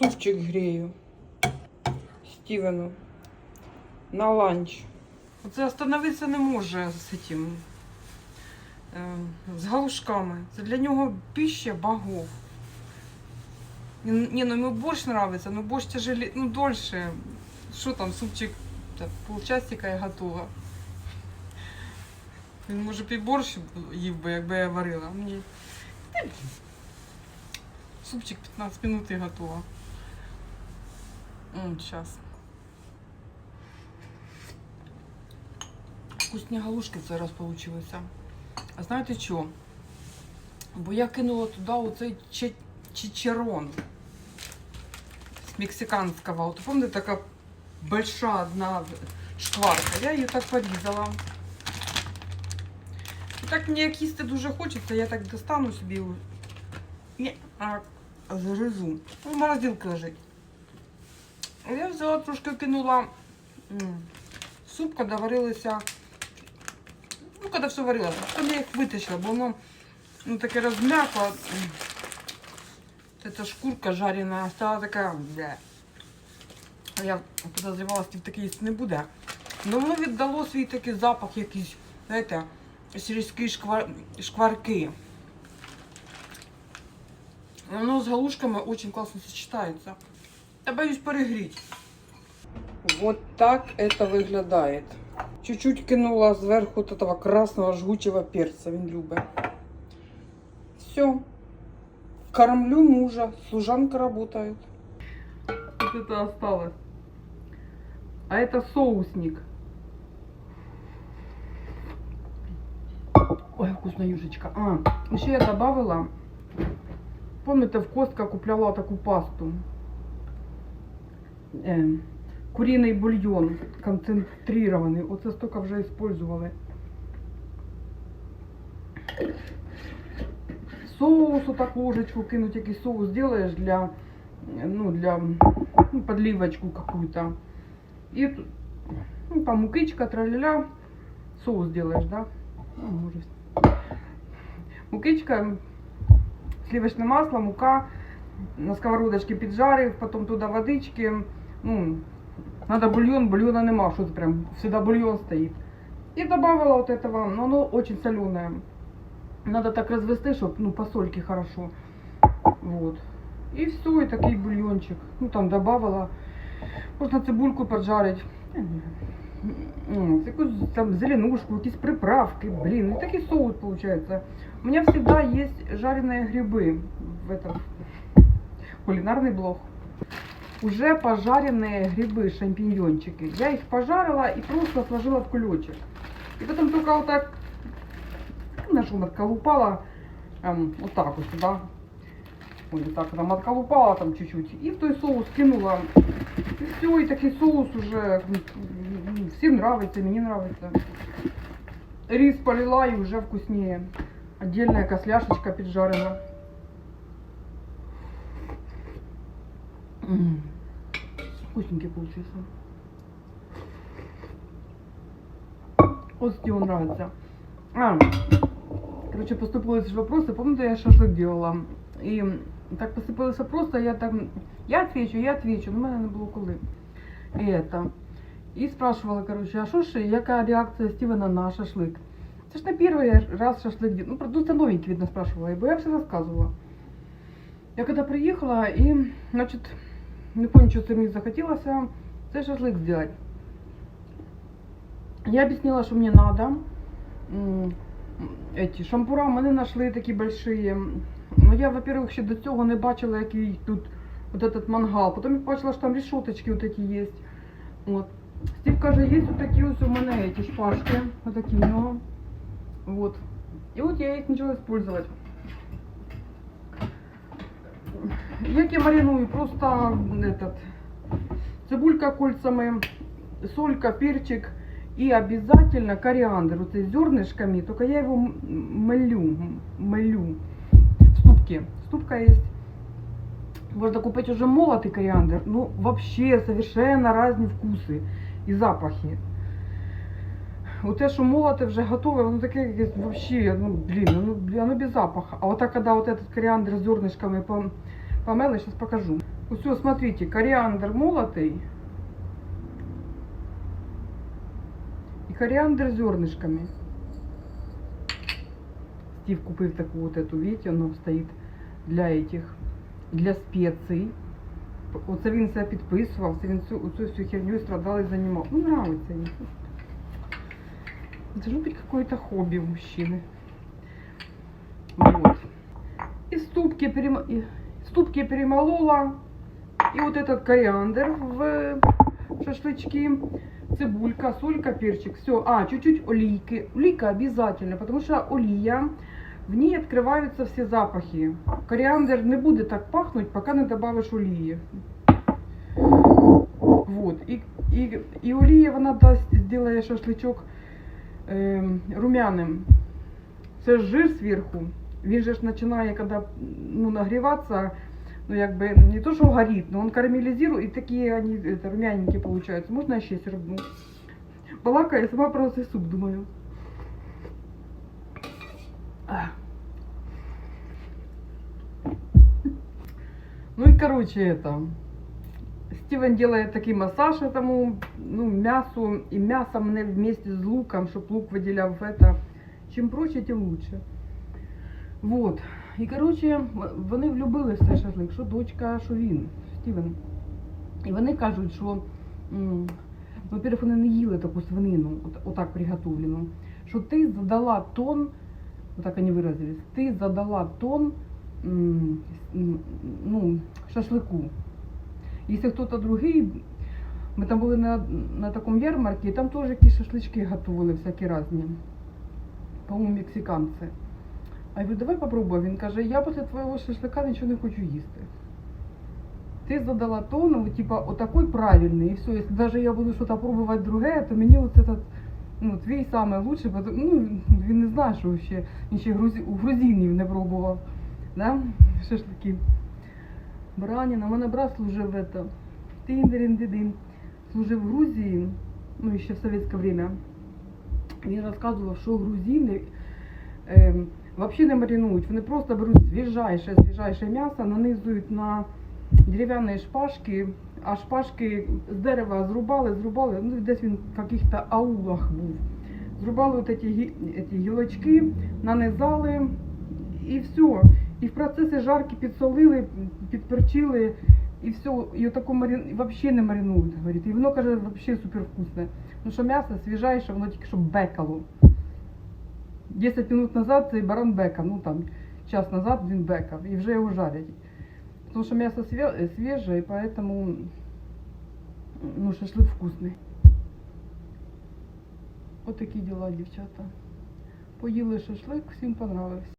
Супчик грею. Стівену. На ланч. Оце остановитися не може з цим. е, З галушками. Це для нього пища богов. Ні, ну йому борщ нравиться, ну борщ тяжелее, ну дольше. Що там, супчик, та, полчасика і готово. Він може б борщ їв би, якби я варила. Мені супчик 15 минут і готово. Зараз. Вкусні галушки раз получилися. А знаєте що? Бо я кинула туди оцей че- чичерон з мексиканського. От пам'ятаєте, така большая одна шкварка. Я її так порізала. І так мені як дуже хочеться, я так достану собі і а, загризу. Ну, в морозилці лежить. Я взяла трошки кинула суп, коли варилися. Ну, коли все варилося. Потім я їх витащила, бо воно ну, таке розм'якло. Эта шкурка жарена стала така. Бля. Я подозрівала, що таке їсти не буде. Ну воно віддало свій такий запах якийсь, знаєте, сільські шквар... шкварки. Воно з галушками очень класно сочетається. Я боюсь перегріти. Вот так это виглядає. Чуть-чуть кинула зверху вот этого красного жгучего перца, він любить. Все. Кормлю мужа, служанка работает. Вот это осталось. А это соусник. Ой, вкусная юшечка. А, еще я добавила, помните, в Костка купляла такую пасту. Куриный бульон концентрированный. Оце столько вже использовали. Соусу так ложечку кинуть, який соус делаешь для, ну, для ну, подливочку какую-то. И ну, там мукичка, траля соус делаешь, да? Ну. Мукичка, сливочное масло, мука, на сковородочке поджарив, потом туда водички. Ну, надо бульон, бульона нема, что прям всегда бульон стоит. И добавила вот этого, но оно очень соленое. Надо так развести, чтобы, ну, по сольке хорошо. Вот. И все, и такий бульончик. Ну, там добавила. Можна цибульку поджарить. М, Якусь там зеленушку, якісь приправки, блин, и такий соус получается. У меня всегда есть жареные грибы в этом кулинарный блог. Уже пожаренные грибы, шампиньончики. Я их пожарила и просто сложила в кулечек. И потом только вот так ножом отколупала, эм, вот так вот сюда. Ой, вот так там отколупала там чуть-чуть. И в той соус кинула. И все, и такой соус уже всем нравится, мне нравится. Рис полила и уже вкуснее. Отдельная косляшечка поджарена. М, Вкусненький получился. Вот что он нравится. А, короче, поступились вопросы. Помните, я шашлык делала? И так посыпались вопросы, я так... Я отвечу, я отвечу, но у мене не було коли. І это. І спрашивала, короче, а що ж, яка реакція Стівена на шашлик? Це ж не перший раз шашлик дел- Ну, про- ну, це новенький, видно, спрашивала, бо я все рассказывала. Я когда приехала, и, значит, не помню, что мені захотілося цей шашлик сделать. Я объяснила, что мне надо. М, Эти шампура в мене знайшли такі большие. Ну я, во-первых, ще до цього не бачила, який тут вот этот мангал. Потім я бачила, що там решеточки вот такі є. От. Стів каже, є вот такі ось у мене эти шпажки. Вот такі у нього. Вот. І от я їх почала использовать. Як я мариную, просто этот, цибулька кольцами, солька, перчик и обязательно кориандр. Вот с зернышками, только я его м- мылю, м- мылю в ступке. Ступка есть. Можно купить уже молотый кориандр. Ну, вообще совершенно разные вкусы и запахи. Вот те, що молоте вже готове, воно таке якесь вообще, ну, блін, ну, воно без запаха. А вот так, когда вот этот кориандр з зернышками по- помела, сейчас покажу. Все, смотрите, кориандр молотый. И кориандр зернышками. Стив купив таку вот эту, видите, воно стоїть для этих, для специй. Оце він себе підписував, це він цю, цю всю херню страдал і займав. Ну, нравится їм. Должно быть какое-то хобби у мужчины. Вот. И ступки, перем... и ступки перемолола. И вот этот кориандр в шашлычки. Цибулька, солька, перчик. Все. А, чуть-чуть олейки. Олейка обязательно, потому что олия, в ней открываются все запахи. Кориандр не будет так пахнуть, пока не добавишь олії. Вот. И, и, и олія, вона дасть, сделає шашличок ем, румяним. Це ж жир зверху. Він же ж починає, коли ну, нагріватися, ну якби не то, що горить, но он карамелизирует, и такие они это, румяненькие получаются. Можно я ще сірбну? Балакаю, сама про цей суп думаю. Ну и короче это. Стивен делает такий массаж этому ну, мясу, и мясо мне вместе с луком, чтобы лук выделял в это. Чим проще, тим лучше. Вот. І коротше, в- вони влюбили в цей шашлик, що дочка, що він, Стівен. І вони кажуть, що, м, во-первых, вони не їли таку свинину, от, отак приготовлену, що ти задала тон, отак вони виразились, ти задала тон м, м, ну, шашлику. Якщо хтось другий, ми там були на, на такому ярмарці, і там теж якісь шашлички готували всякі різні. По-моєму, мексиканці. А я говорю, давай попробуй. Він каже, я після твоєго шашлика нічого не хочу їсти. Ти задала тон, ну, типа, отакой правильний, і все. Якщо навіть я буду щось пробувати друге, то мені от этот, ну, твій самий лучший, бо, ну, він не знає, що ще, він ще грузі, у грузинів не пробував. Да? Шашлики. Баранина, у мене брат служив в это, тин служив в Грузії, ну, ще в совєтське время. Він розказував, що грузини е, взагалі не маринують, вони просто беруть свіжайше, свіжайше м'ясо, нанизують на дерев'яні шпажки, а шпажки з дерева зрубали, зрубали, ну десь він в яких-то аулах був. Зрубали от ці гілочки, нанизали і все. І в процесі жарки підсолили, підперчили, і все. І отаку марин... взагалі не маринують, говорить. І воно каже, взагалі супер вкусне. Ну що м'ясо свіжайше, воно тільки що бекало. 10 минут назад цей баран бекав, ну там час назад він бекав, і вже його жарять. Тому що м'ясо свіже, і поэтому ну, шашлик вкусний. От такі діла, дівчата. Поїли шашлик, всім понравився.